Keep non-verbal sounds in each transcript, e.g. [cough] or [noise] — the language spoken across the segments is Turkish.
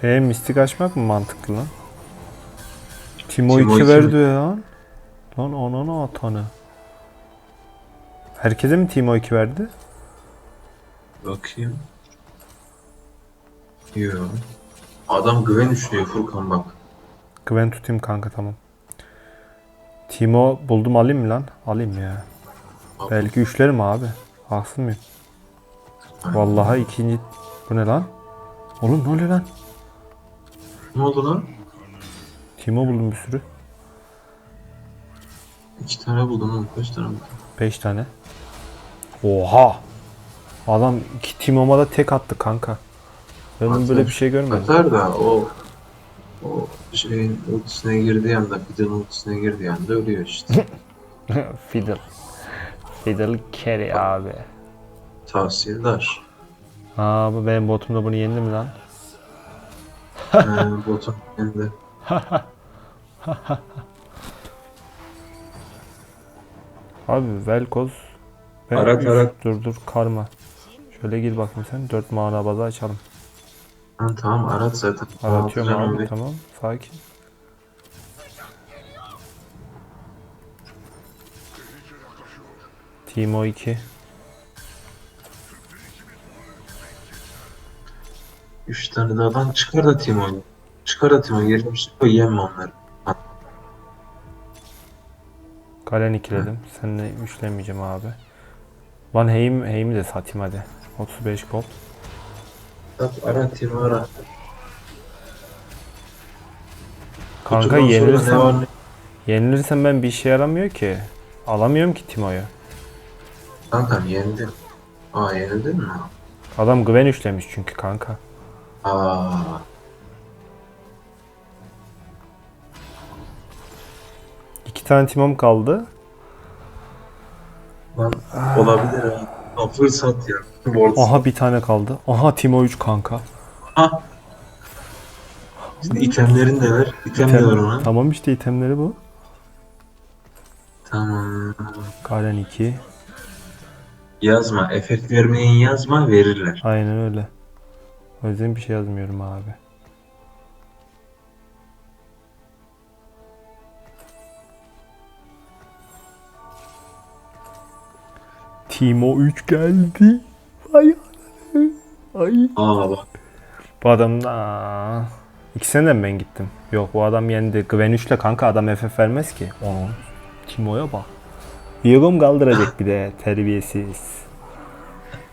Şey mistik açmak mı mantıklı lan? Timo, Timo 2 iki verdi mi? ya. Lan ananı atanı. Herkese mi Timo 2 verdi? Bakayım. Yok. Adam güven üçlüyor Furkan bak. Güven tutayım kanka tamam. Timo buldum alayım mı lan? Alayım ya. Al. Belki üçlerim abi. Haksız mıyım? Vallahi ikinci... Bu ne lan? Oğlum ne oluyor lan? Ne oldu lan? Timo buldum bir sürü. İki tane buldum oğlum. Kaç tane buldum? 5 tane. Oha! Adam iki Timo'ma da tek attı kanka. Ben Atar. böyle bir şey görmedim. Atar da o o şeyin ultisine girdiği anda, Fidel'in ultisine girdiği anda ölüyor işte. [laughs] Fiddle. Fiddle carry abi. Tavsiyeler. Aa bu benim botumda bunu yendi mi lan? Ee, botun elinde. Abi Velkoz. Ben Arat, üç- arat. Dur dur karma. Şöyle gir bakayım sen. 4 mana bazı açalım. Ha, tamam arat zaten. Aratıyorum abi canım tamam. Sakin. Timo 2. Üç tane de adam çıkar da Timo'yu. Çıkar da bir şey koy yeme onları. Kalen ikiledim. Seninle üçlemeyeceğim abi. Lan Heim, Heim'i de satayım hadi. 35 gold. Bak ara Timo ara. Kanka Kutudan sonra ne yenilirsem, var ne- yenilirsem ben bir işe yaramıyor ki. Alamıyorum ki Timo'yu. Kankam yenildin. Aa yenildin mi? Adam güven üçlemiş çünkü kanka. Aa. İki tane Timo'm kaldı. Lan olabilir ha. Lan fırsat ya. [laughs] Borç. Aha bir tane kaldı. Aha Timo 3 kanka. Ha. Şimdi itemlerin de ver. İtem de ver ona. Tamam işte itemleri bu. Tamam. Kalen 2. Yazma. Efekt vermeyin yazma verirler. Aynen öyle. O yüzden bir şey yazmıyorum abi. Timo 3 geldi. Vay ananı. Ay. Aa bak. Bu adam da İkisine de mi ben gittim? Yok bu adam yendi. Gwen 3'le kanka adam FF vermez ki. Onu. Timo'ya bak. Yığım kaldıracak bir de terbiyesiz.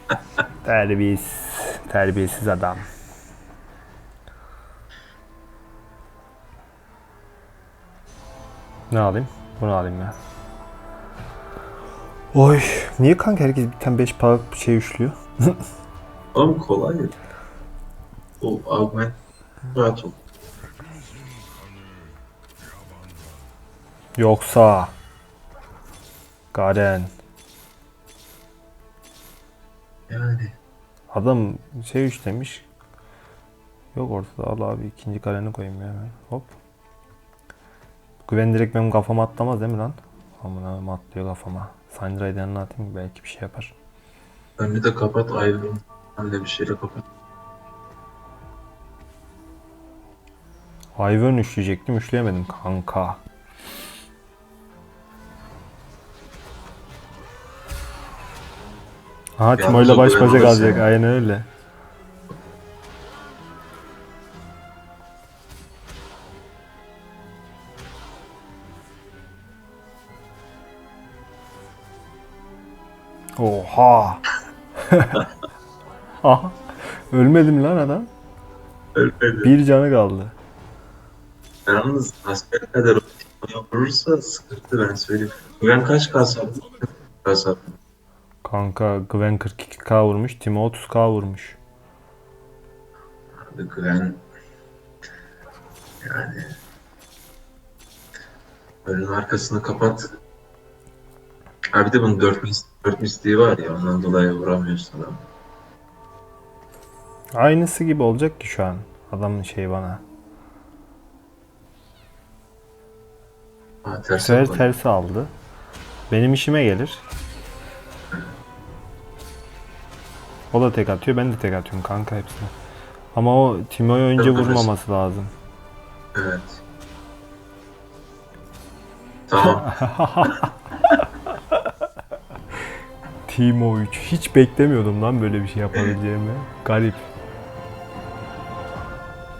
[laughs] Terbiyesiz. Terbiyesiz adam. Ne alayım? Bunu alayım ya. Oy. Niye kanka herkes bir tane 5 paralık bir şey üçlüyor? [laughs] Oğlum kolay. O augment. Rahat ol. Yoksa Garen adam şey üç demiş. Yok ortada al abi ikinci Garen'i koyayım ya hemen. Hop. Güven direkt benim kafama atlamaz değil mi lan? Amına atlıyor kafama. Syndra'yı da yanına atayım belki bir şey yapar. Önünü de kapat ayrılın. Hem de bir şeyle kapat. Ivern üçleyecektim üçleyemedim kanka. Aha Timo'yla baş Güven başa kalacak aynen öyle. Oha. [laughs] Aha. Ölmedim lan adam. Ölmedi. Bir canı kaldı. Yalnız hasbel kadar o yapılırsa sıkıntı ben söyleyeyim. Güven kaç kasap? Kasap. Kanka Gwen 42k vurmuş, Timo 30k vurmuş. Güven yani önün arkasını kapat. Ha bir de bunun 4 mis 4 misliği var ya ondan dolayı vuramıyorsun adam. Aynısı gibi olacak ki şu an. Adamın şeyi bana. Ha Bu ters sefer tersi aldı. Benim işime gelir. O da tek atıyor, ben de tek atıyorum kanka hepsine. Ama o Timo'yu önce Yok, vurmaması lazım. Evet. Tamam. [laughs] Timo 3. Hiç beklemiyordum lan böyle bir şey yapabileceğimi. Garip.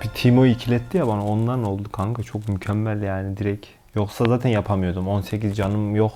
Bir Timo'yu ikiletti ya bana ondan oldu kanka çok mükemmel yani direkt. Yoksa zaten yapamıyordum. 18 canım yoktu